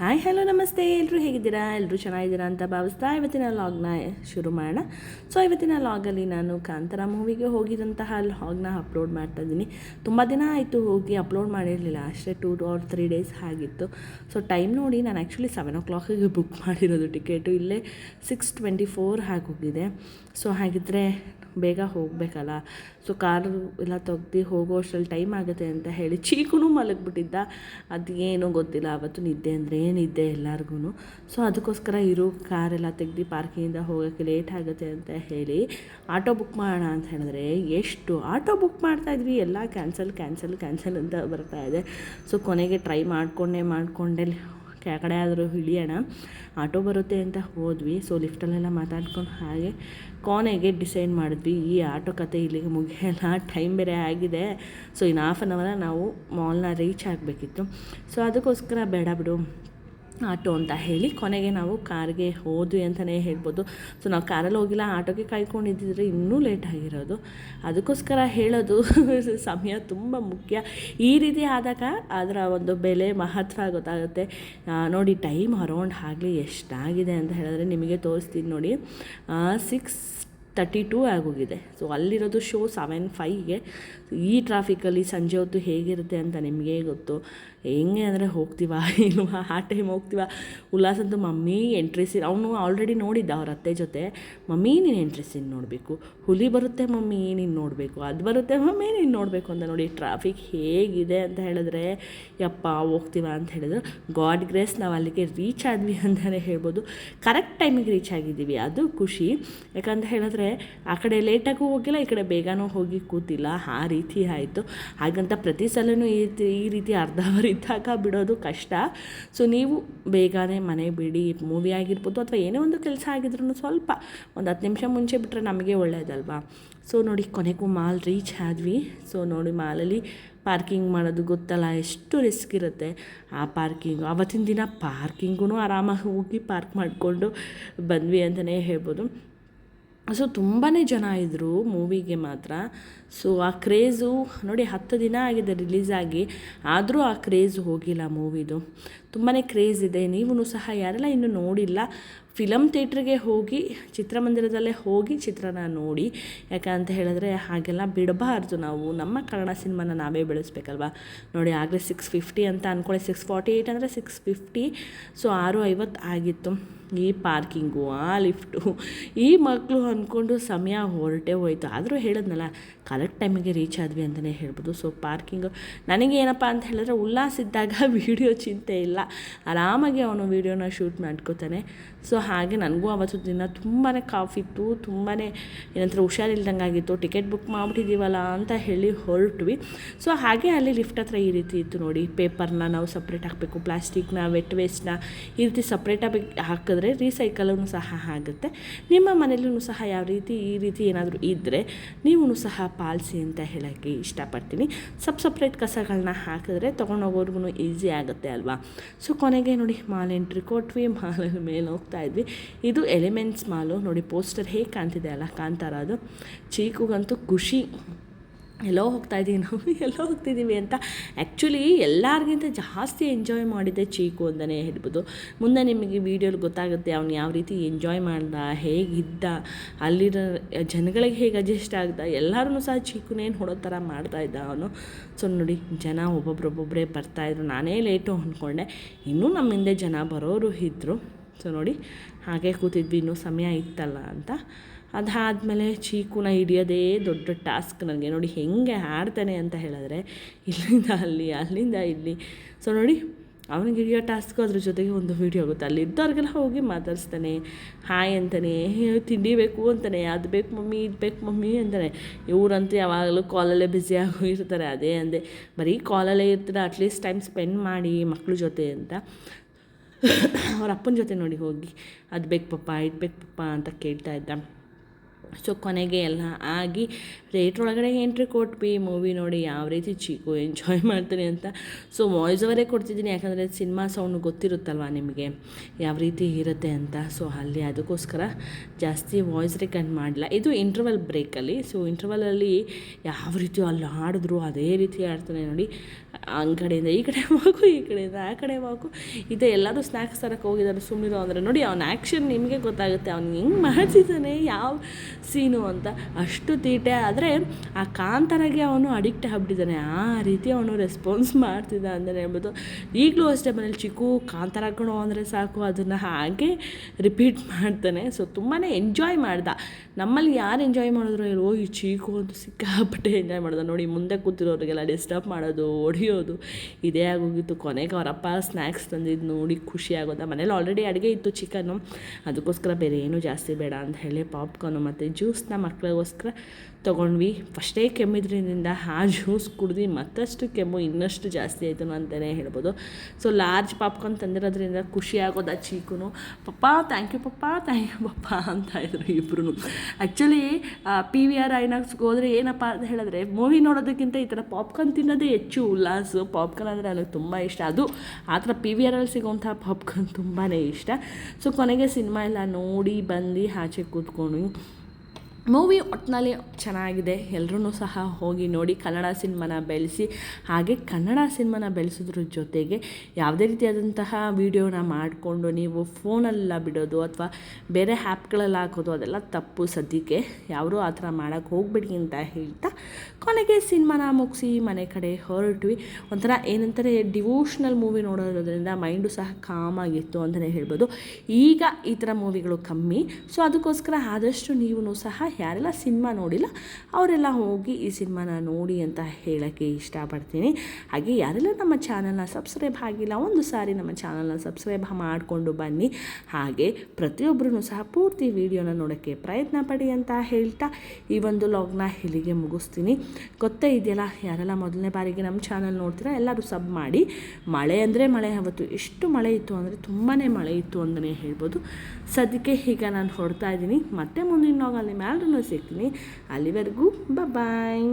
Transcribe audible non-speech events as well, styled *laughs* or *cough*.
Hi hello ನಮಸ್ತೆ. ಎಲ್ಲರೂ ಹೇಗಿದ್ದೀರಾ? ಎಲ್ಲರೂ ಚೆನ್ನಾಗಿದ್ದೀರಾ ಅಂತ ಭಾವಿಸ್ತಾ ಇವತ್ತಿನ ಲಾಗ್ನ ಶುರು ಮಾಡೋಣ. ಸೊ ಇವತ್ತಿನ ಲಾಗಲ್ಲಿ ನಾನು ಕಾಂತಾರ ಮೂವಿಗೆ ಹೋಗಿದಂತಹ ಲಾಗ್ನ ಅಪ್ಲೋಡ್ ಮಾಡ್ತಾ ಇದ್ದೀನಿ. ತುಂಬ ದಿನ ಆಯಿತು ಹೋಗಿ ಅಪ್ಲೋಡ್ ಮಾಡಿರಲಿಲ್ಲ. ಅಷ್ಟೇ ಟೂ ಆರ್ ತ್ರೀ ಡೇಸ್ ಆಗಿತ್ತು. ಸೊ ಟೈಮ್ ನೋಡಿ ನಾನು ಆ್ಯಕ್ಚುಲಿ ಸೆವೆನ್ ಓ ಕ್ಲಾಕಿಗೆ ಬುಕ್ ಮಾಡಿರೋದು ಟಿಕೆಟು ಇಲ್ಲೇ ಸಿಕ್ಸ್ ಟ್ವೆಂಟಿ ಫೋರ್ ಹೋಗಿದೆ. ಸೊ ಹಾಗಿದ್ದರೆ ಬೇಗ ಹೋಗಬೇಕಲ್ಲ? ಸೊ ಕಾರು ಎಲ್ಲ ತೆಗ್ದು ಹೋಗೋ ಅಷ್ಟರಲ್ಲಿ ಟೈಮ್ ಆಗುತ್ತೆ ಅಂತ ಹೇಳಿ ಚೀಕುನು ಮಲಗಿಬಿಟ್ಟಿದ್ದ. ಅದೇನೋ ಗೊತ್ತಿಲ್ಲ, ಅವತ್ತು ನಿದ್ದೆ ಅಂದರೆ ನಿದ್ದೆ ಎಲ್ಲರಿಗೂ ಸೊ ಅದಕ್ಕೋಸ್ಕರ ಇರೋ, ಕಾರೆಲ್ಲ ತೆಗ್ದು ಪಾರ್ಕಿಂಗಿಂದ ಹೋಗೋಕ್ಕೆ ಲೇಟ್ ಆಗುತ್ತೆ ಅಂತ ಹೇಳಿ ಆಟೋ ಬುಕ್ ಮಾಡೋಣ ಅಂತ ಹೇಳಿದ್ರೆ ಎಷ್ಟು ಆಟೋ ಬುಕ್ ಮಾಡ್ತಾಯಿದ್ವಿ ಎಲ್ಲ ಕ್ಯಾನ್ಸಲ್ ಕ್ಯಾನ್ಸಲ್ ಕ್ಯಾನ್ಸಲ್ ಅಂತ ಬರ್ತಾ ಇದೆ. ಸೊ ಕೊನೆಗೆ ಟ್ರೈ ಮಾಡಿಕೊಂಡೇ, ಮಾಡಿಕೊಂಡೆ ಕೆಳಗಡೆ ಆದರೂ ಇಳಿಯೋಣ ಆಟೋ ಬರುತ್ತೆ ಅಂತ ಹೋದ್ವಿ. ಸೊ ಲಿಫ್ಟಲ್ಲೆಲ್ಲ ಮಾತಾಡ್ಕೊಂಡು ಹಾಗೆ ಕೋನೆಗೆ ಡಿಸೈಡ್ ಮಾಡಿದ್ವಿ. ಈ ಆಟೋ ಕತೆ ಇಲ್ಲಿಗೆ ಮುಗಿಯೋಲ್ಲ. ಟೈಮ್ ಬೇರೆ ಆಗಿದೆ. ಸೊ ಇನ್ನು ಹಾಫ್ ಆನ್ ಅವರ ನಾವು ಮಾಲ್ನ ರೀಚ್ ಆಗಬೇಕಿತ್ತು. ಸೊ ಅದಕ್ಕೋಸ್ಕರ ಬೇಡ ಬಿಡು. ಆಟೋ ಅಂತ ಹೇಳಿ ಕೊನೆಗೆ ನಾವು ಕಾರ್ಗೆ ಹೋದ್ವಿ ಅಂತಲೇ ಹೇಳ್ಬೋದು. ಸೊ ನಾವು ಕಾರಲ್ಲಿ ಹೋಗಿಲ್ಲ, ಆಟೋಗೆ ಕಾಯ್ಕೊಂಡಿದ್ದಿದ್ರೆ ಇನ್ನೂ ಲೇಟ್ ಆಗಿರೋದು. ಅದಕ್ಕೋಸ್ಕರ ಹೇಳೋದು *laughs* ಸಮಯ ತುಂಬ ಮುಖ್ಯ. ಈ ರೀತಿ ಆದಾಗ ಅದರ ಒಂದು ಬೆಲೆ ಮಹತ್ವ ಗೊತ್ತಾಗುತ್ತೆ. ನೋಡಿ ಟೈಮ್ ಅರೌಂಡ್ ಆಗಲಿ ಎಷ್ಟಾಗಿದೆ ಅಂತ ಹೇಳಿದ್ರೆ ನಿಮಗೆ ತೋರಿಸ್ತೀನಿ ನೋಡಿ. ಸಿಕ್ಸ್ ತರ್ಟಿ ಟೂ ಆಗೋಗಿದೆ. ಸೊ ಅಲ್ಲಿರೋದು ಶೋ ಸೆವೆನ್ ಫೈವ್ಗೆ ಈ ಟ್ರಾಫಿಕಲ್ಲಿ ಸಂಜೆ ಹೊತ್ತು ಹೇಗಿರುತ್ತೆ ಅಂತ ನಿಮಗೆ ಗೊತ್ತು. ಹೆಂಗೆ ಅಂದರೆ ಹೋಗ್ತೀವಾ, *laughs* ಇಲ್ವಾ? ಆ ಟೈಮ್ ಹೋಗ್ತೀವ? ಉಲ್ಲಾಸ್ ಮಮ್ಮಿ ಎಂಟ್ರಿ ಸೀನ್ ಅವನು ಆಲ್ರೆಡಿ ನೋಡಿದ್ದ ಅವ್ರ ಅತ್ತೆ ಜೊತೆ. ಮಮ್ಮಿ, ನೀನು ಎಂಟ್ರಿ ಸೀನ್ ನೋಡಬೇಕು. ಹುಲಿ ಬರುತ್ತೆ ಮಮ್ಮಿ, ನೀನು ನೋಡಬೇಕು. ಅದು ಬರುತ್ತೆ ಮಮ್ಮಿ, ನೀನು ನೋಡಬೇಕು ಅಂತ ನೋಡಿ ಟ್ರಾಫಿಕ್ ಹೇಗಿದೆ ಅಂತ ಹೇಳಿದ್ರೆ, ಯಪ್ಪ, ಹೋಗ್ತೀವ ಅಂತ ಹೇಳಿದ್ರು. ಗಾಡ್ ಗ್ರೇಸ್, ನಾವು ಅಲ್ಲಿಗೆ ರೀಚ್ ಆದ್ವಿ ಅಂತಲೇ ಹೇಳ್ಬೋದು. ಕರೆಕ್ಟ್ ಟೈಮಿಗೆ ರೀಚ್ ಆಗಿದ್ದೀವಿ. ಅದು ಖುಷಿ. ಯಾಕಂತ ಹೇಳಿದ್ರೆ ಆ ಕಡೆ ಲೇಟಾಗೂ ಹೋಗಿಲ್ಲ, ಈ ಕಡೆ ಬೇಗನೂ ಹೋಗಿ ಕೂತಿಲ್ಲ. ಆ ರೀತಿ ಆಯಿತು. ಹಾಗಂತ ಪ್ರತಿ ಸಲವೂ ಈ ರೀತಿ ಈ ರೀತಿ ಅರ್ಧ ಅವರ್ ಇದ್ದಾಗ ಬಿಡೋದು ಕಷ್ಟ. ಸೊ ನೀವು ಬೇಗನೆ ಮನೆ ಬಿಡಿ ಮೂವಿ ಆಗಿರ್ಬೋದು ಅಥವಾ ಏನೇ ಒಂದು ಕೆಲಸ ಆಗಿದ್ರು ಸ್ವಲ್ಪ ಒಂದು ಹತ್ತು ನಿಮಿಷ ಮುಂಚೆ ಬಿಟ್ಟರೆ ನಮಗೆ ಒಳ್ಳೆಯದಲ್ವಾ ಸೊ ನೋಡಿ ಕೊನೆಗೂ ಮಾಲ್ ರೀಚ್ ಆದ್ವಿ. ಸೊ ನೋಡಿ ಮಾಲಲ್ಲಿ ಪಾರ್ಕಿಂಗ್ ಮಾಡೋದು ಗೊತ್ತಲ್ಲ, ಎಷ್ಟು ರಿಸ್ಕ್ ಇರುತ್ತೆ. ಆ ಪಾರ್ಕಿಂಗು ಅವತ್ತಿನ ದಿನ ಪಾರ್ಕಿಂಗೂ ಆರಾಮಾಗಿ ಹೋಗಿ ಪಾರ್ಕ್ ಮಾಡಿಕೊಂಡು ಬಂದ್ವಿ ಅಂತಲೇ ಹೇಳ್ಬೋದು. ಸೊ ತುಂಬಾ ಜನ ಇದ್ದರು ಮೂವಿಗೆ ಮಾತ್ರ. ಸೊ ಆ ಕ್ರೇಜು ನೋಡಿ ಹತ್ತು ದಿನ ಆಗಿದೆ ರಿಲೀಸ್ ಆಗಿ. ಆದರೂ ಆ ಕ್ರೇಜ್ ಹೋಗಿಲ್ಲ ಮೂವಿದು ತುಂಬಾ ಕ್ರೇಜ್ ಇದೆ. ನೀವೂ ಸಹ ಯಾರೆಲ್ಲ ಇನ್ನೂ ನೋಡಿಲ್ಲ ಫಿಲಮ್ ಥಿಯೇಟ್ರಿಗೆ ಹೋಗಿ, ಚಿತ್ರಮಂದಿರದಲ್ಲೇ ಹೋಗಿ ಚಿತ್ರನ ನೋಡಿ. ಯಾಕಂತ ಹೇಳಿದ್ರೆ ಹಾಗೆಲ್ಲ ಬಿಡಬಾರ್ದು ನಾವು. ನಮ್ಮ ಕನ್ನಡ ಸಿನಿಮಾನ ನಾವೇ ಬೆಳೆಸ್ಬೇಕಲ್ವಾ? ನೋಡಿ, ಆಗಲೇ ಸಿಕ್ಸ್ ಫಿಫ್ಟಿ ಅಂತ ಅಂದ್ಕೊಳ್ಳಿ ಸಿಕ್ಸ್ ಫಾರ್ಟಿ ಏಯ್ಟ್ ಅಂದರೆ ಸಿಕ್ಸ್ ಫಿಫ್ಟಿ ಸೊ ಆರು ಐವತ್ತು ಆಗಿತ್ತು. ಈ ಪಾರ್ಕಿಂಗು ಆ ಲಿಫ್ಟು ಈ ಮಕ್ಕಳು ಅಂದ್ಕೊಂಡು ಸಮಯ ಹೊರಟೇ ಹೋಯಿತು. ಆದರೂ ಹೇಳಿದ್ನಲ್ಲ ಕರೆಕ್ಟ್ ಟೈಮಿಗೆ ರೀಚ್ ಆದ್ವಿ ಅಂತಲೇ ಹೇಳ್ಬೋದು. ಸೊ ಪಾರ್ಕಿಂಗು ನನಗೆ ಏನಪ್ಪ ಅಂತ ಹೇಳಿದ್ರೆ ಉಲ್ಲಾಸ ಇದ್ದಾಗ *laughs* ವೀಡಿಯೋ ಚಿಂತೆ ಇಲ್ಲ. ಆರಾಮಾಗಿ ಅವನು ವೀಡಿಯೋನ ಶೂಟ್ ಮಾಡ್ಕೋತಾನೆ. ಸೊ ಹಾಗೆ ನನಗೂ ಅವತ್ತು ದಿನ ತುಂಬಾ ಕಾಫಿತ್ತು ತುಂಬಾ ಏನಂತಾರೆ ಹುಷಾರಿಲ್ದಂಗೆ ಆಗಿತ್ತು ಟಿಕೆಟ್ ಬುಕ್ ಮಾಡಿಬಿಟ್ಟಿದ್ದೀವಲ್ಲ ಅಂತ ಹೇಳಿ ಹೊರಟ್ವಿ. ಸೊ ಹಾಗೆ ಅಲ್ಲಿ ಲಿಫ್ಟ್ ಹತ್ರ ಈ ರೀತಿ ಇತ್ತು ನೋಡಿ. ಪೇಪರ್ನ ನಾವು ಸಪ್ರೇಟ್ ಹಾಕಬೇಕು ಪ್ಲಾಸ್ಟಿಕ್ನ ವೆಟ್ ವೇಸ್ಟ್ನ ಈ ರೀತಿ ಸಪ್ರೇಟಾಗಿ ಹಾಕಿದ್ರೆ ರೀಸೈಕಲೂ ಸಹ ಆಗುತ್ತೆ. ನಿಮ್ಮ ಮನೇಲೂ ಸಹ ಯಾವ ರೀತಿ ಈ ರೀತಿ ಏನಾದರೂ ಇದ್ದರೆ ನೀವು ಸಹ ಪಾಲಿಸಿ ಅಂತ ಹೇಳೋಕ್ಕೆ ಇಷ್ಟಪಡ್ತೀನಿ. ಸಪ್ ಸಪ್ರೇಟ್ ಕಸಗಳನ್ನ ಹಾಕಿದ್ರೆ ತೊಗೊಂಡೋಗೋರ್ಗು ಈಸಿ ಆಗುತ್ತೆ ಅಲ್ವಾ? ಸೊ ಕೊನೆಗೆ ನೋಡಿ, ಮಾಲ್ ಎಂಟ್ರಿ ಕೊಟ್ವಿ ಮಾಲ್ ಮೇಲೆ ಹೋಗ್ತಾ ಇದ್ವಿ. ಇದು ಎಲಿಮೆಂಟ್ಸ್ ಮಾಲು. ನೋಡಿ, ಪೋಸ್ಟರ್ ಹೇಗೆ ಕಾಣ್ತಿದೆ ಅಲ್ಲ ಕಾಣ್ತಾರ ಅದು ಚೀಕುಗಂತೂ ಖುಷಿ. ಎಲ್ಲೋ ಹೋಗ್ತಾ ಇದ್ದೀವಿ ನಾವು? *laughs* ಎಲ್ಲೋ ಹೋಗ್ತಿದ್ದೀವಿ ಅಂತ ಆ್ಯಕ್ಚುಲಿ ಎಲ್ಲರಿಗಿಂತ ಜಾಸ್ತಿ ಎಂಜಾಯ್ ಮಾಡಿದ್ದೆ ಚೀಕು ಅಂತಲೇ ಹೇಳ್ಬೋದು. ಮುಂದೆ ನಿಮಗೆ ವೀಡಿಯೋಲಿ ಗೊತ್ತಾಗುತ್ತೆ ಅವ್ನು ಯಾವ ರೀತಿ ಎಂಜಾಯ್ ಮಾಡ್ದ, ಹೇಗಿದ್ದ, ಅಲ್ಲಿರೋ ಜನಗಳಿಗೆ ಹೇಗೆ ಅಡ್ಜಸ್ಟ್ ಆಗ್ದ ಎಲ್ಲರೂ ಸಹ ಚೀಕುನೇನು ಹೊಡೋ ಥರ ಮಾಡ್ತಾ ಇದ್ದ ಅವನು. ಸೊ ನೋಡಿ, ಜನ ಒಬ್ಬೊಬ್ರೊಬ್ಬೊಬ್ಬರೇ ಬರ್ತಾಯಿದ್ರು ನಾನೇ ಲೇಟು ಅಂದ್ಕೊಂಡೆ. ಇನ್ನೂ ನಮ್ಮ ಹಿಂದೆ ಜನ ಬರೋರು ಇದ್ದರು ಸೊ ನೋಡಿ, ಹಾಗೆ ಕೂತಿದ್ವಿ. ಇನ್ನೂ ಸಮಯ ಇತ್ತಲ್ಲ ಅಂತ. ಅದಾದಮೇಲೆ ಚೀಕುನ ಹಿಡಿಯೋದೇ ದೊಡ್ಡ ಟಾಸ್ಕ್ ನನಗೆ. ನೋಡಿ ಹೆಂಗೆ ಆಡ್ತಾನೆ ಅಂತ ಹೇಳಿದ್ರೆ ಇಲ್ಲಿಂದ ಅಲ್ಲಿ ಅಲ್ಲಿಂದ ಇಲ್ಲಿ. ಸೊ ನೋಡಿ ಅವನಿಗೆ ಹಿಡಿಯೋ ಟಾಸ್ಕ್ ಅದ್ರ ಜೊತೆಗೆ ಒಂದು ವೀಡಿಯೋ ಆಗುತ್ತೆ. ಅಲ್ಲಿ ಇದ್ದವ್ರಿಗೆಲ್ಲ ಹೋಗಿ ಮಾತಾಡಿಸ್ತಾನೆ. ಹಾಯ್ ಅಂತಾನೆ. "ಹೇ, ತಿಂಡಿ ಬೇಕು ಅಂತಾನೆ. ಅದು ಬೇಕು ಮಮ್ಮಿ ಇದು ಬೇಕು ಮಮ್ಮಿ ಅಂತಾನೆ. ಇವರಂತೂ ಯಾವಾಗಲೂ ಕಾಲಲ್ಲೇ ಬ್ಯುಸಿ ಇರ್ತಾರೆ. ಅದೇ ಅಂದೆ. ಬರೀ ಕಾಲಲ್ಲೇ ಇರ್ತಾರೆ. ಅಟ್ಲೀಸ್ಟ್ ಟೈಮ್ ಸ್ಪೆಂಡ್ ಮಾಡಿ ಮಕ್ಕಳ ಜೊತೆ ಅಂತ. ಅವ್ರ ಅಪ್ಪನ ಜೊತೆ ನೋಡಿ ಹೋಗಿ. ಅದು ಬೇಕು ಪಪ್ಪ ಇದು ಬೇಕು ಪಪ್ಪ ಅಂತ ಕೇಳ್ತಾ ಇದ್ದ. ಸೊ ಕೊನೆಗೆ ಎಲ್ಲ ಆಗಿ ಥಿಯೇಟ್ರ್ ಒಳಗಡೆ ಎಂಟ್ರಿ ಕೊಟ್ವಿ ಮೂವಿ ನೋಡಿ ಯಾವ ರೀತಿ ಚೀಕು ಎಂಜಾಯ್ *laughs* ಮಾಡ್ತೀನಿ ಅಂತ. ಸೊ ವಾಯ್ಸ್ ಅವರೇ ಕೊಡ್ತಿದ್ದೀನಿ, ಯಾಕಂದರೆ ಸಿನಿಮಾ ಸೌಂಡ್ ಗೊತ್ತಿರುತ್ತಲ್ವ ನಿಮಗೆ, ಯಾವ ರೀತಿ ಇರುತ್ತೆ ಅಂತ. ಸೊ ಅಲ್ಲಿ ಅದಕ್ಕೋಸ್ಕರ ಜಾಸ್ತಿ ವಾಯ್ಸ್ ರೆಕಾರ್ಡ್ ಮಾಡಲ್ಲ ಇದು ಇಂಟರ್ವಲ್ ಬ್ರೇಕಲ್ಲಿ ಸೊ ಇಂಟರ್ವಲಲ್ಲಿ ಯಾವ ರೀತಿ ಅಲ್ಲಿ ಹಾಡಿದ್ರು, ಅದೇ ರೀತಿ ಆಡ್ತಾನೆ ನೋಡಿ. ಆ ಕಡೆಯಿಂದ ಈ ಕಡೆ ಮಾಕು ಈ ಕಡೆಯಿಂದ ಆ ಕಡೆ ಮಾಕು ಇದೆ ಎಲ್ಲರೂ ಸ್ನ್ಯಾಕ್ಸ್ ತರಕ್ಕೆ ಹೋಗಿದ್ದಾರೆ ಸುಮ್ಮನಿರೋ ಅಂದರೆ. ನೋಡಿ, ಅವನ ಆ್ಯಕ್ಷನ್ ನಿಮಗೆ ಗೊತ್ತಾಗುತ್ತೆ. ಅವ್ನು ಹೆಂಗೆ ಮಾಡ್ತಿದ್ದಾನೆ, ಯಾವ ಸೀನು ಅಂತ. ಅಷ್ಟು ತೀಟೆ ಆದರೆ ಆ ಕಾಂತರಾಗೆ ಅವನು ಅಡಿಕ್ಟ್ ಆಗ್ಬಿಟ್ಟಿದ್ದಾನೆ. ಆ ರೀತಿ ಅವನು ರೆಸ್ಪಾನ್ಸ್ ಮಾಡ್ತಿದ್ದ ಅಂದರೆ ಹೇಳ್ಬೋದು. ಈಗಲೂ ಅಷ್ಟೇ ಮನೇಲಿ ಚಿಕ್ಕು ಕಾಂತಾರ ಕಣೋ ಅಂದರೆ ಸಾಕು, ಅದನ್ನು ಹಾಗೆ ರಿಪೀಟ್ ಮಾಡ್ತಾನೆ. ಸೊ ತುಂಬಾ ಎಂಜಾಯ್ ಮಾಡ್ದ. ನಮ್ಮಲ್ಲಿ ಯಾರು ಎಂಜಾಯ್ ಮಾಡಿದ್ರು? ಓ ಈ ಚೀಕು ಅಂತ ಸಿಕ್ಕಾಪಟ್ಟೆ ಎಂಜಾಯ್ ಮಾಡ್ದ. ನೋಡಿ, ಮುಂದೆ ಕೂತಿರೋರಿಗೆಲ್ಲ ಡಿಸ್ಟರ್ಬ್ ಮಾಡೋದು, ಹೊಡಿಯೋದು. ಇದೇ ಆಗೋಗಿತ್ತು. ಕೊನೆಗೆ ಅವರಪ್ಪ ಸ್ನ್ಯಾಕ್ಸ್ ತಂದಿದ್ದು ನೋಡಿ ಖುಷಿ ಆಗೋದ. ಮನೇಲಿ ಆಲ್ರೆಡಿ ಅಡುಗೆ ಇತ್ತು ಚಿಕನ್ನು ಅದಕ್ಕೋಸ್ಕರ ಬೇರೆ ಏನೂ ಜಾಸ್ತಿ ಬೇಡ ಅಂತ ಹೇಳಿ ಪಾಪ್ಕಾರ್ನು ಮತ್ತು ಜ್ಯೂಸ್ನ ಮಕ್ಕಳಿಗೋಸ್ಕರ ತೊಗೊಂಡ್ವಿ. ಫಸ್ಟೇ ಕೆಮ್ಮಿದ್ರಿಂದ ಆ ಜ್ಯೂಸ್ ಕುಡ್ದು ಮತ್ತಷ್ಟು ಕೆಮ್ಮು ಇನ್ನಷ್ಟು ಜಾಸ್ತಿ ಆಯಿತು ಅಂತಲೇ ಹೇಳ್ಬೋದು. ಸೊ ಲಾರ್ಜ್ ಪಾಪ್ಕಾರ್ನ್ ತಂದಿರೋದ್ರಿಂದ ಖುಷಿ ಆಗೋದ ಚೀಕುನು. Papa thank you papa thank you papa ಅಂತ ಇದ್ರು ಇಬ್ಬರು ಆ್ಯಕ್ಚುಲಿ ಪಿ ವಿ ಆರ್ ಐನಾಕ್ಸ್ಗೆ ಹೋದರೆ ಏನಪ್ಪ ಅಂತ ಹೇಳಿದ್ರೆ ಮೂವಿ ನೋಡೋದಕ್ಕಿಂತ ಈ ಥರ ಪಾಪ್ಕಾರ್ನ್ ತಿನ್ನೋದೇ ಹೆಚ್ಚು ಉಲ್ಲಾಸು ಪಾಪ್ಕಾರ್ನ್ ಅಂದರೆ ನನಗೆ ತುಂಬ ಇಷ್ಟ. ಅದು ಆ ಥರ ಪಿ ವಿ ಆರಲ್ಲಿ ಸಿಗುವಂಥ ಪಾಪ್ಕಾರ್ನ್ ತುಂಬಾ ಇಷ್ಟ. ಸೊ ಕೊನೆಗೆ ಸಿನಿಮಾ ಎಲ್ಲ ನೋಡಿ ಬಂದು ಆಚೆ ಕೂತ್ಕೊಂಡು ಮೂವಿ ಒಟ್ಟಿನಲ್ಲಿ ಚೆನ್ನಾಗಿದೆ. ಎಲ್ಲರೂ ಸಹ ಹೋಗಿ ನೋಡಿ ಕನ್ನಡ ಸಿನಿಮಾನ ಬೆಳೆಸಿ. ಹಾಗೆ ಕನ್ನಡ ಸಿನಿಮಾನ ಬೆಳೆಸೋದ್ರ ಜೊತೆಗೆ ಯಾವುದೇ ರೀತಿಯಾದಂತಹ ವೀಡಿಯೋನ ಮಾಡಿಕೊಂಡು ನೀವು ಫೋನಲ್ಲೆಲ್ಲ ಬಿಡೋದು ಅಥವಾ ಬೇರೆ ಆ್ಯಪ್ಗಳಲ್ಲಿ ಹಾಕೋದು ಅದೆಲ್ಲ ತಪ್ಪು. ಸದ್ಯಕ್ಕೆ ಯಾರೂ ಆ ಥರ ಮಾಡೋಕ್ಕೆ ಹೋಗ್ಬಿಡಿ ಅಂತ ಹೇಳ್ತಾ ಕೊನೆಗೆ ಸಿನಿಮಾನ ಮುಗಿಸಿ ಮನೆ ಕಡೆ ಹೊರಟ್ವಿ. ಒಂಥರ ಏನಂತಾರೆ ಡಿವೋಷ್ನಲ್ ಮೂವಿ ನೋಡೋದ್ರಿಂದ ಮೈಂಡು ಸಹ ಕಾಮಾಗಿತ್ತು ಅಂತಲೇ ಹೇಳ್ಬೋದು. ಈಗ ಈ ಥರ ಮೂವಿಗಳು ಕಮ್ಮಿ. ಸೊ ಅದಕ್ಕೋಸ್ಕರ ಆದಷ್ಟು ನೀವು ಸಹ ಯಾರೆಲ್ಲ ಸಿನಿಮಾ ನೋಡಿಲ್ಲ, ಅವರೆಲ್ಲ ಹೋಗಿ ಈ ಸಿನಿಮಾನ ನೋಡಿ ಅಂತ ಹೇಳೋಕ್ಕೆ ಇಷ್ಟಪಡ್ತೀನಿ. ಹಾಗೆ ಯಾರೆಲ್ಲ ನಮ್ಮ ಚಾನಲ್ನ ಸಬ್ಸ್ಕ್ರೈಬ್ ಆಗಿಲ್ಲ, ಒಂದು ಸಾರಿ ನಮ್ಮ ಚಾನಲ್ನ ಸಬ್ಸ್ಕ್ರೈಬ್ ಮಾಡಿಕೊಂಡು ಬನ್ನಿ. ಹಾಗೆ ಪ್ರತಿಯೊಬ್ಬರೂ ಸಹ ಪೂರ್ತಿ ವಿಡಿಯೋನ ನೋಡೋಕ್ಕೆ ಪ್ರಯತ್ನ ಪಡಿ ಅಂತ ಹೇಳ್ತಾ ಈ ಒಂದು ಲಾಗ್ನ ಇಲ್ಲಿಗೆ ಮುಗಿಸ್ತೀನಿ. ಗೊತ್ತೇ ಇದೆಯಲ್ಲ, ಯಾರೆಲ್ಲ ಮೊದಲನೇ ಬಾರಿಗೆ ನಮ್ಮ ಚಾನಲ್ ನೋಡ್ತೀರಾ, ಎಲ್ಲರೂ ಸಬ್ ಮಾಡಿ. ಮಳೆ ಅಂದರೆ ಮಳೆ, ಅವತ್ತು ಎಷ್ಟು ಮಳೆ ಇತ್ತು ಅಂದರೆ ತುಂಬಾ ಮಳೆ ಇತ್ತು ಅಂತಲೇ ಹೇಳ್ಬೋದು. ಸದ್ಯಕ್ಕೆ ಈಗ ನಾನು ಹೊಡ್ತಾ ಇದ್ದೀನಿ. ಮತ್ತೆ ಮುಂದಿನ ಲಾಗಲ್ಲಿ ಮ್ಯಾಲ್ರೂ ಸಿಗ್ತೀನಿ. ಅಲ್ಲಿವರೆಗೂ ಬಾಯ್